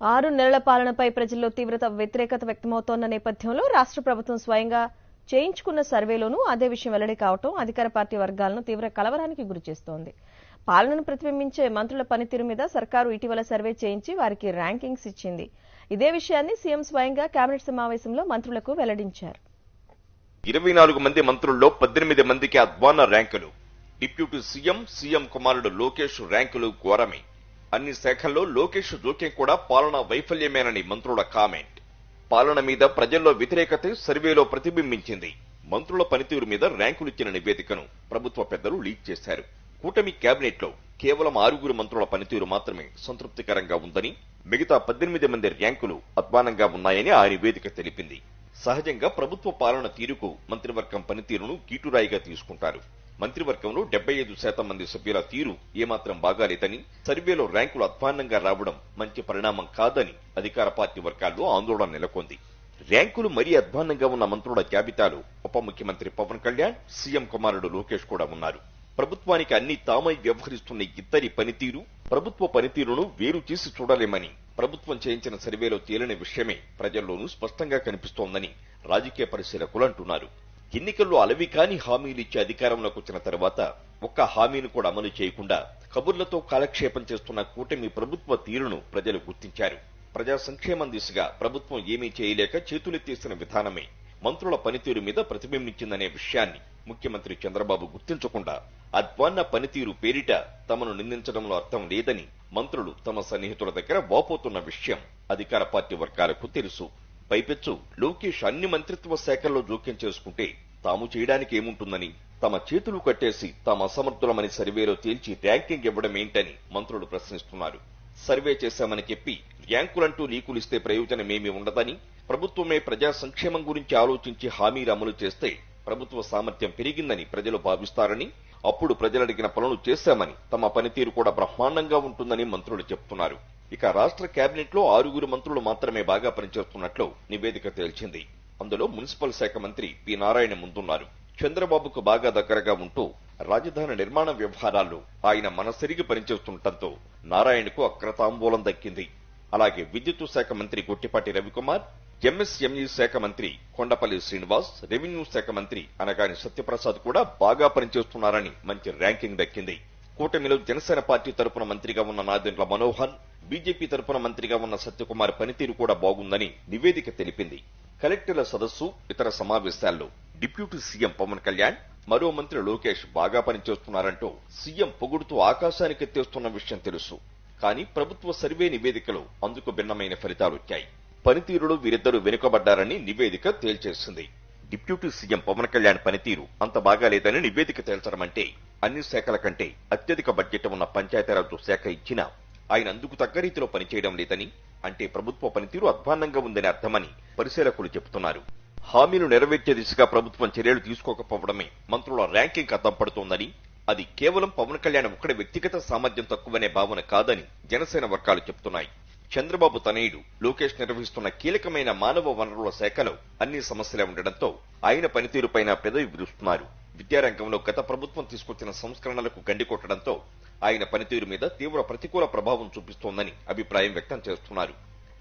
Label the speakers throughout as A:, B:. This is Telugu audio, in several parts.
A: ఆరు నెలల పాలనపై ప్రజల్లో తీవ్రత వ్యతిరేకత వ్యక్తమవుతోన్న నేపథ్యంలో రాష్ట్ర ప్రభుత్వం స్వయంగా చేయించుకున్న సర్వేలోనూ అదే విషయం వెల్లడి కావటం అధికార పార్టీ వర్గాలను తీవ్ర కలవరానికి గురిచేస్తోంది పాలనను ప్రతిబింబించే మంత్రుల పనితీరు మీద సర్కారు ఇటీవల సర్వే చేయించి వారికి ర్యాంకింగ్స్ ఇచ్చింది. ఇదే విషయాన్ని సీఎం స్వయంగా కేబినెట్ సమావేశంలో మంత్రులకు వెల్లడించారు.
B: ఇరవై నాలుగు మంది మంత్రుల్లో పద్దెనిమిది మందికి అద్వాన ర్యాంకులు. డిప్యూటీ సీఎం సీఎం కుమారుడు లోకేష్ ర్యాంకులు ఘోరమే. అన్ని శాఖల్లో లోకేష్ జోక్యం కూడా పాలనా వైఫల్యమేనని మంత్రుల కామెంట్. పాలన మీద ప్రజల్లో వ్యతిరేకత సర్వేలో ప్రతిబింబించింది. మంత్రుల పనితీరు మీద ర్యాంకులిచ్చిన నివేదికను ప్రభుత్వ పెద్దలు లీక్ చేశారు. కూటమి కేబినెట్లో కేవలం ఆరుగురు మంత్రుల పనితీరు మాత్రమే సంతృప్తికరంగా ఉందని మిగతా పద్దెనిమిది మంది ర్యాంకులు అధ్వానంగా ఉన్నాయని ఆ నివేదిక తెలిపింది. సహజంగా ప్రభుత్వ పాలన తీరుకు మంత్రివర్గం పనితీరును గీటురాయిగా తీసుకుంటారు. మంత్రివర్గంలో డెబ్బై ఐదు శాతం మంది సభ్యుల తీరు ఏమాత్రం బాగాలేదని సర్వేలో ర్యాంకులు అధ్వాన్నంగా రావడం మంచి పరిణామం కాదని అధికార పార్టీ వర్గాల్లో ఆందోళన నెలకొంది. ర్యాంకులు మరీ అధ్వాన్నంగా ఉన్న మంత్రుల జాబితాలో ఉప ముఖ్యమంత్రి పవన్ కళ్యాణ్ సీఎం కుమారుడు లోకేష్ కూడా ఉన్నారు. ప్రభుత్వానికి అన్ని తామై వ్యవహరిస్తున్న ఇద్దరి పనితీరు ప్రభుత్వ పనితీరును వేరు చేసి చూడలేమని ప్రభుత్వం చేయించిన సర్వేలో తేలిన విషయమే ప్రజల్లోనూ స్పష్టంగా కనిపిస్తోందని రాజకీయ పరిశీలకులు అంటున్నారు. ఎన్నికల్లో అలవి కాని హామీలు ఇచ్చే అధికారంలోకి వచ్చిన తర్వాత ఒక్క హామీని కూడా అమలు చేయకుండా కబుర్లతో కాలక్షేపం చేస్తున్న కూటమి ప్రభుత్వ తీరును ప్రజలు గుర్తించారు. ప్రజా సంక్షేమం దిశగా ప్రభుత్వం ఏమీ చేయలేక చేతులెత్తేసిన విధానమే. మంత్రుల పనితీరు మీద ప్రతిబింబించిందనే విషయాన్ని ముఖ్యమంత్రి చంద్రబాబు గుర్తించకుండా అధ్వాన్న పనితీరు పేరిట తమను నిందించడంలో అర్థం లేదని మంత్రులు తమ సన్నిహితుల దగ్గర వాపోతున్న విషయం అధికార పార్టీ వర్గాలకు తెలుసు. పైపెచ్చు. లోకేష్ అన్ని మంత్రిత్వ శాఖల్లో జోక్యం చేసుకుంటే తాము చేయడానికి ఏముంటుందని తమ చేతులు కట్టేసి తాము అసమర్థులమని సర్వేలో తేల్చి ర్యాంకింగ్ ఇవ్వడం ఏంటని మంత్రులు ప్రశ్నిస్తున్నారు. సర్వే చేశామని చెప్పి ర్యాంకులంటూ లీకులిస్తే ప్రయోజనమేమీ ఉండదని ప్రభుత్వమే ప్రజా సంక్షేమం గురించి ఆలోచించి హామీలు అమలు చేస్తే ప్రభుత్వ సామర్థ్యం పెరిగిందని ప్రజలు భావిస్తారని అప్పుడు ప్రజలడిగిన పనులు చేశామని తమ పనితీరు కూడా బ్రహ్మాండంగా ఉంటుందని మంత్రులు చెప్తున్నారు. ఇక రాష్ట్ర కేబినెట్లో ఆరుగురు మంత్రులు మాత్రమే బాగా పనిచేస్తున్నట్లు నివేదిక తేల్చింది. అందులో మున్సిపల్ శాఖ మంత్రి పి నారాయణ ముందున్నారు. చంద్రబాబుకు బాగా దగ్గరగా ఉంటూ రాజధాని నిర్మాణ వ్యవహారాల్లో ఆయన మనసరిగి పనిచేస్తుండటంతో నారాయణకు అక్రతాంబూలం దక్కింది. అలాగే విద్యుత్ శాఖ మంత్రి గొట్టిపాటి రవికుమార్ ఎంఎస్ఎంఈ శాఖ మంత్రి కొండపల్లి శ్రీనివాస్ రెవెన్యూ శాఖ మంత్రి అనగాని సత్యప్రసాద్ కూడా బాగా పనిచేస్తున్నారని మంచి ర్యాంకింగ్ దక్కింది. కూటమిలో జనసేన పార్టీ తరపున మంత్రిగా ఉన్న నాదెండ్ల మనోహర్ బీజేపీ తరపున మంత్రిగా ఉన్న సత్యకుమార్ పనితీరు కూడా బాగుందని నివేదిక తెలిపింది. కలెక్టర్ల సదస్సు ఇతర సమావేశాల్లో డిప్యూటీ సీఎం పవన్ కళ్యాణ్ మరో మంత్రి లోకేష్ బాగా పనిచేస్తున్నారంటూ సీఎం పొగుడుతూ ఆకాశానికి ఎత్తేస్తున్న విషయం తెలుసు. కానీ ప్రభుత్వ సర్వే నివేదికలో అందుకు భిన్నమైన ఫలితాలొచ్చాయి పనితీరులో వీరిద్దరూ వెనుకబడ్డారని నివేదిక తేల్చేసింది. డిప్యూటీ సీఎం పవన్ కళ్యాణ్ పనితీరు అంత బాగాలేదని నివేదిక తేల్చడం అంటే అన్ని శాఖల కంటే అత్యధిక బడ్జెట్ ఉన్న పంచాయతీరాజ్ శాఖ ఇచ్చినా ఆయన అందుకు తగ్గ రీతిలో పనిచేయడం లేదని అంటే ప్రభుత్వ పనితీరు అధ్వాన్నంగా ఉందని అర్థమని పరిశీలకులు చెబుతున్నారు. హామీలు నెరవేర్చే దిశగా ప్రభుత్వం చర్యలు తీసుకోకపోవడమే మంత్రుల ర్యాంకింగ్ అద్దం పడుతోందని అది కేవలం పవన్ కళ్యాణ్ ఒక్కడి వ్యక్తిగత సామర్థ్యం తక్కువనే భావన కాదని జనసేన వర్గాలు చెప్తున్నాయి చంద్రబాబు తనయుడు లోకేష్ నిర్వహిస్తున్న కీలకమైన మానవ వనరుల శాఖలో అన్ని సమస్యలే ఉండడంతో ఆయన పనితీరుపైన పెదవి విరుస్తున్నారు. విద్యారంగంలో గత ప్రభుత్వం తీసుకొచ్చిన సంస్కరణలకు గండి కొట్టడంతో ఆయన పనితీరు మీద తీవ్ర ప్రతికూల ప్రభావం చూపిస్తోందని అభిప్రాయం వ్యక్తం చేస్తున్నారు.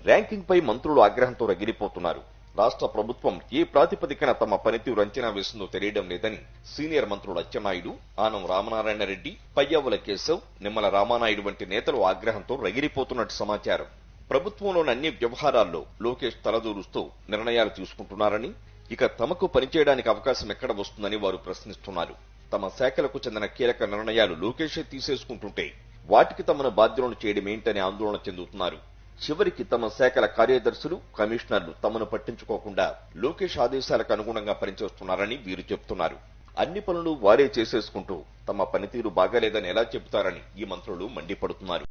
B: ర్యాంకింగ్ పై మంత్రులు ఆగ్రహంతో రగిలిపోతున్నారు. రాష్ట్ర ప్రభుత్వం ఏ ప్రాతిపదికన తమ పనితీరు అంచనా వేసిందో తెలియడం లేదని సీనియర్ మంత్రులు అచ్చెన్నాయుడు ఆనం రామనారాయణ రెడ్డి పయ్యవుల కేశవ్ నిమ్మల రామానాయుడు వంటి నేతలు ఆగ్రహంతో రగిలిపోతున్నట్టు సమాచారం. ప్రభుత్వంలోని అన్ని వ్యవహారాల్లో లోకేష్ తలదూరుస్తూ నిర్ణయాలు తీసుకుంటున్నారని ఇక తమకు పనిచేయడానికి అవకాశం ఎక్కడ వస్తుందని వారు ప్రశ్నిస్తున్నారు. తమ శాఖలకు చెందిన కీలక నిర్ణయాలు లోకేషే తీసేసుకుంటుంటే వాటికి తమను బాధ్యులను చేయడం ఏంటని ఆందోళన చెందుతున్నారు. చివరికి తమ శాఖల కార్యదర్శులు కమిషనర్లు తమను పట్టించుకోకుండా లోకేష్ ఆదేశాలకు అనుగుణంగా పనిచేస్తున్నారని వీరు చెప్తున్నారు. అన్ని పనులు వారే చేసేసుకుంటూ తమ పనితీరు బాగాలేదని ఎలా చెబుతారని ఈ మంత్రులు మండిపడుతున్నారు.